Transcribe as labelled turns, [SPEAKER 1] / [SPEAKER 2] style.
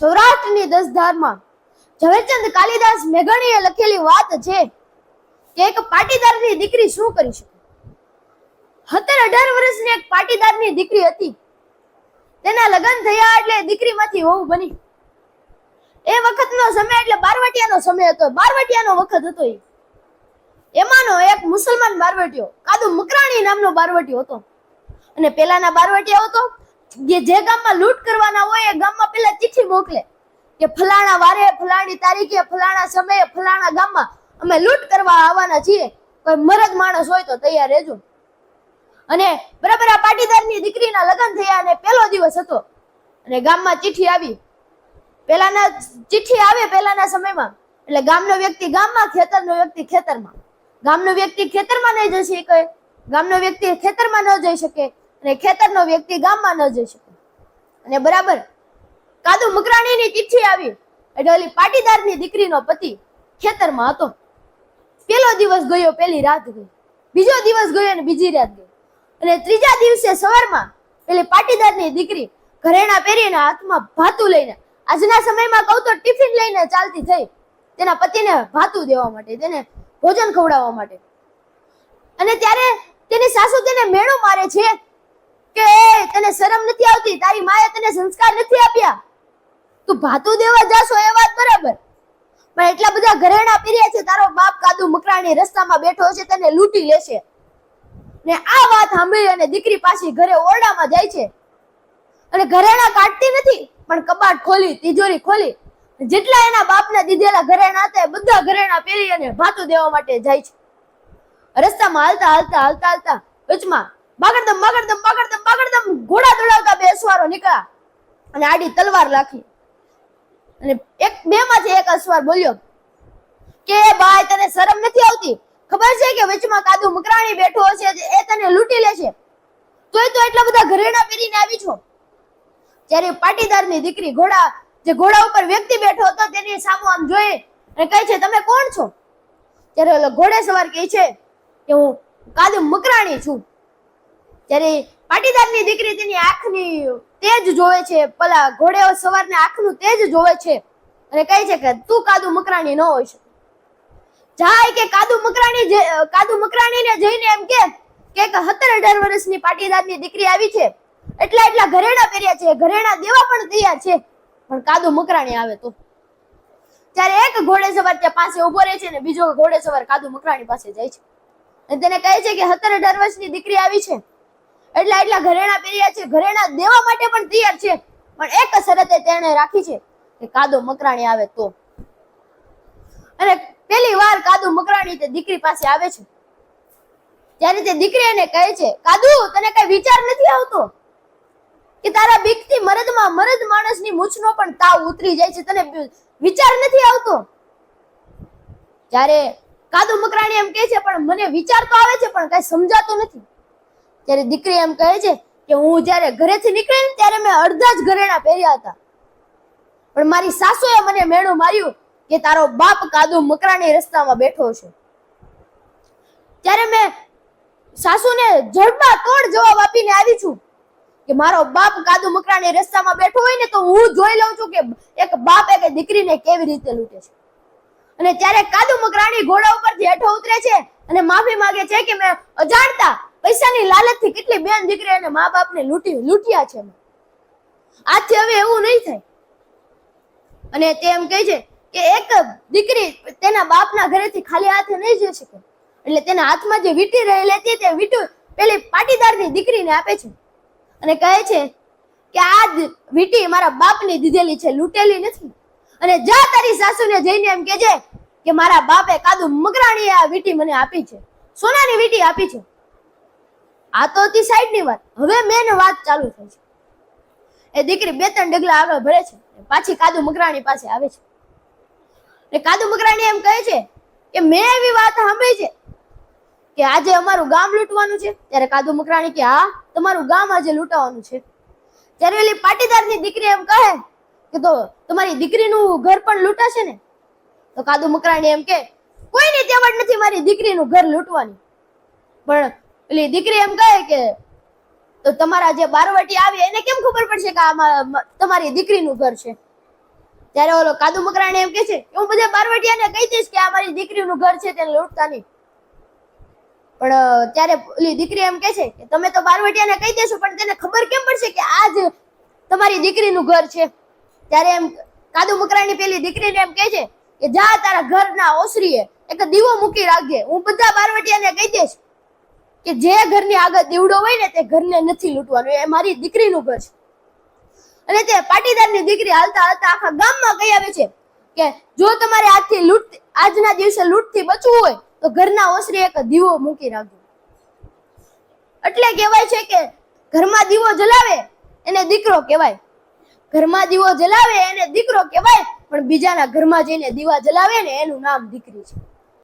[SPEAKER 1] સૌરાષ્ટ્રની દસધારમાં ઝવેરચંદ કાલિદાસ મેઘાણીએ લખેલી વાત છે કે એક પાટીદારની દીકરી શું કરી શકે? હતર અઢાર વર્ષની એક પાટીદારની દીકરી હતી. તેના લગ્ન થયા એટલે દીકરીમાંથી વહુ બની. એ વખતનો સમય એટલે બારવટિયાનો સમય હતો. બારવટિયાનો વખત હતો એ. એમાંનો એક મુસલમાન બારવટીયો કાદુ મકરાણી નામનો બારવટીયો હતો. અને પેલાના બારવટીયા હતો. જે જે ગામમાં લૂંટ કરવાના હોય એ ગામમાં પેલા ચિઠ્ઠી મોકલે કે ફલાણા વારે, ફલાણી તારીખે, ફલાણા સમયે, ફલાણા ગામમાં અમે લૂંટ કરવા આવવાના છીએ. કોઈ મરદ માણસ હોય તો તૈયાર રહેજો. અને બરાબર આ પાટીદારની દીકરીના લગ્ન થયા અને પહેલો દિવસ હતો. અને ગામમાં ચિઠ્ઠી આવી. પેલાના ચિઠ્ઠી આવે પહેલાના સમયમાં. એટલે ગામનો વ્યક્તિ ગામમાં, ખેતરનો વ્યક્તિ ખેતરમાં. ગામનો વ્યક્તિ ખેતરમાં નહીં જઈ શકે. ગામનો વ્યક્તિ ખેતરમાં ન જઈ શકે. અને ખેતરનો વ્યક્તિ ગામમાં ન જઈ શકે. અને બરાબર કાદુ મકરાણીની ચિઠ્ઠી આવી. એટલે ઓલી પાટીદારની દીકરીનો પતિ ખેતરમાં હતો. પેલો દિવસ ગયો, પેલી રાત ગઈ. બીજો દિવસ ગયો અને બીજી રાત ગઈ. અને ત્રીજા દિવસે સવારમાં પેલી પાટીદારની દીકરી ઘરેણા પહેરીને હાથમાં ભાતું લઈને, આજના સમયમાં કહું તો ટિફિન લઈને ચાલતી થઈ. તેના પતિને ભાતું દેવા માટે, તેને ભોજન ખવડાવવા માટે. અને ત્યારે તેની સાસુ તેને મેળો મારે છે કે તને શરમ નથી આવતી? તારી માએ તને સંસ્કાર નથી આપ્યા? તું ભાતું દેવા જાશો એ વાત બરાબર. પણ એટલા બધા ઘરેણા પહેર્યા છે, તારો બાપ કાદુ મકરાણી રસ્તામાં બેઠો છે, તને લૂંટી લેશે. ને આ વાત સાંભળી અને દીકરી પાછી ઘરે ઓરડામાં જાય છે. અને ઘરેણા કાઢતી નથી, પણ કબાટ ખોલી, તિજોરી ખોલી. જેટલા એના બાપને દીધેલા ઘરેણા હતા બધા ઘરેણા પહેરી અને ભાતું દેવા માટે જાય છે. રસ્તામાં હાલતા હાલતા હાલતા હાલતા વચમાં બાગડદમ બાગડદમ બગડદમ બગડદમ ઘોડા દોડાવતા બે અસવારો નીકળ્યા. અને આડી તલવાર રાખી. અને એક બે માંથી એક અસવાર બોલ્યો, કે ભાઈ તને શરમ નથી આવતી? ખબર છે કે વચમાં કાદુ મકરાણી બેઠો છે એ તને લૂંટી લેશે તોય તો એટલા બધા ઘરેણા પહેરીને આવી છો. ત્યારે પાટીદારની દીકરી ઘોડા, જે ઘોડા ઉપર વ્યક્તિ બેઠો હતો તેની સામુ આમ જોઈ અને કહે છે, તમે કોણ છો? ત્યારે ઓલો ઘોડે સવાર કહે છે કે હું કાદુ મકરાણી છું. ત્યારે પાટીદારની દીકરી તેની આંખની તેજ જોવે છે. પેલા ઘોડે સવારને આંખનું તેજ જોવે છે. અને કહે છે કે તું કાદુ મકરાણી ન હોઈ શકે. જાય કે કાદુ મકરાણી કાદુ મકરાણીને જઈને એમ કે કે એક સત્તર અઢાર વર્ષની પાટીદારની દીકરી આવી છે. એટલા એટલા ઘરેણા પહેર્યા છે. ઘરેણા દેવા પણ તૈયાર છે. પણ કાદુ મકરાણી આવે તો? ત્યારે એક ઘોડે સવાર ત્યાં પાસે ઊભો રહે છે ને બીજો ઘોડે સવાર કાદુ મકરાણી પાસે જાય છે. અને તેને કહે છે કે સત્તર અઢાર વર્ષની દીકરી આવી છે. એટલા એટલા ઘરેણા પહેર્યા છે. ઘરેણા દેવા માટે પણ તૈયાર છે. પણ એક શરતે તેણે રાખી છે કે કાદુ મકરાણી આવે તો. અને પહેલી વાર કાદુ મકરાણી તે દીકરી પાસે આવે છે. ત્યારે તે દીકરી એને કહે છે, કાદુ, તને કઈ વિચાર નથી આવતો? કે તારા બીકથી મરદમાં મરદ માણસની મૂછનો પણ તાવ ઉતરી જાય છે. તને વિચાર નથી આવતો? ત્યારે કાદુ મકરાણી એમ કહે છે, પણ મને વિચાર તો આવે છે, પણ કઈ સમજાતો નથી. ત્યારે દીકરી એમ કહે છે કે હું જ્યારે ઘરેથી નીકળી ત્યારે મેં અડધા જ ઘરેણા પહેર્યા હતા. પણ મારી સાસુએ મને મેણું માર્યું કે તારો બાપ કાદુ મકરાણી રસ્તામાં બેઠો છે. ત્યારે મેં સાસુને જડબા તોડ જવાબ આપીને આવી છું કે મારો બાપ કાદુ મકરાણી રસ્તામાં બેઠો હોય ને તો હું જોઈ લઉં છું કે એક બાપ એક દીકરીને કેવી રીતે લૂંટે છે. અને ત્યારે કાદુ મકરાણી ઘોડા ઉપરથી હેઠો ઉતરે છે અને માફી માંગે છે કે મેં અજાણતા પૈસાની લાલચથી કેટલી બેન દીકરી અને મા બાપને લૂંટી લૂંટ્યા છે આથી હવે એવું નહીં થાય. અને તે એમ કહે છે કે એક દીકરી તેના બાપના ઘરેથી ખાલી હાથે નહીં જઈ શકે. એટલે તેના હાથમાં જે વીંટી રહેલી હતી તે વીંટી પેલી પાટીદારની દીકરીને આપે છે. અને કહે છે કે આ વીટી મારા બાપની દીધેલી છે, લૂંટેલી નથી. અને જા તારી સાસુને જઈને એમ કહેજે કે મારા બાપે કાદુ મગરાણીએ આ વીંટી મને આપી છે. સોનાની વીટી આપી છે. આ તો હતી સાઈડની વાત. હવે મેન વાત ચાલુ થઈ છે. એ દીકરી બે ત્રણ ડગલા આગળ ભરે છે. પાછી કાદુ મકરાણી પાસે આવે છે. ને કાદુ મકરાણી એમ કહે છે કે મેં એવી વાત સાંભળી છે કે આજે અમારું ગામ લૂંટવાનું છે. ત્યારે કાદુ મકરાણી કે, હા, તમારું ગામ આજે લૂંટાવાનું છે. ત્યારે ઓલી પાટીદારની દીકરી એમ કહે કે, તો તમારી દીકરીનું ઘર પણ લૂંટાશે ને? તો કાદુ મકરાણી એમ કે કોઈની તેવડ નથી મારી દીકરીનું ઘર લૂંટવાની. પણ પેલી દીકરી એમ કહે કે, તો તમારા જે બારવટી આવે એને કેમ ખબર પડશે કે આ મા- મ- તમારી દીકરીનું ઘર છે? ત્યારે ઓલો કાદુ મકરાણી એમ કે છે કે હું બધા બારવટિયાને કહી દઈશ કે આ મારી દીકરીનું ઘર છે, તેને લૂંટતા નહીં. પણ ત્યારે ઓલી દીકરી એમ કે છે કે, તમે તો બારવટિયાને કહી દેશો, પણ તેને ખબર કેમ પડશે કે આ જ તમારી દીકરીનું ઘર છે? ત્યારે એમ કાદુ મકરાણી પેલી દીકરીને એમ કહે છે કે, જા તારા ઘરના ઓસરીએ, એક દીવો મૂકી રાખજે, હું બધા બારવટિયાને કહી દઈશ કે જે ઘરની આગળ દીવડો હોય ને તે ઘરને નથી લૂંટવાનું. એ મારી દીકરીનું ઘર છે. અને તે પાટીદારની દીકરી હાલતા હાલતા આખા ગામમાં કહી આવે છે કે જો તમારે આજથી લૂંટ, આજના દિવસે લૂંટથી બચવું હોય તો ઘરના ઓસરી એક દીવો મૂકી રાખજો. એટલે કહેવાય છે કે ઘરમાં દીવો જલાવે, એને દીકરો કહેવાય. ઘરમાં દીવો જલાવે, એને દીકરો કહેવાય, પણ બીજાના ઘરમાં જઈને દીવા જલાવે ને એનું નામ દીકરી છે.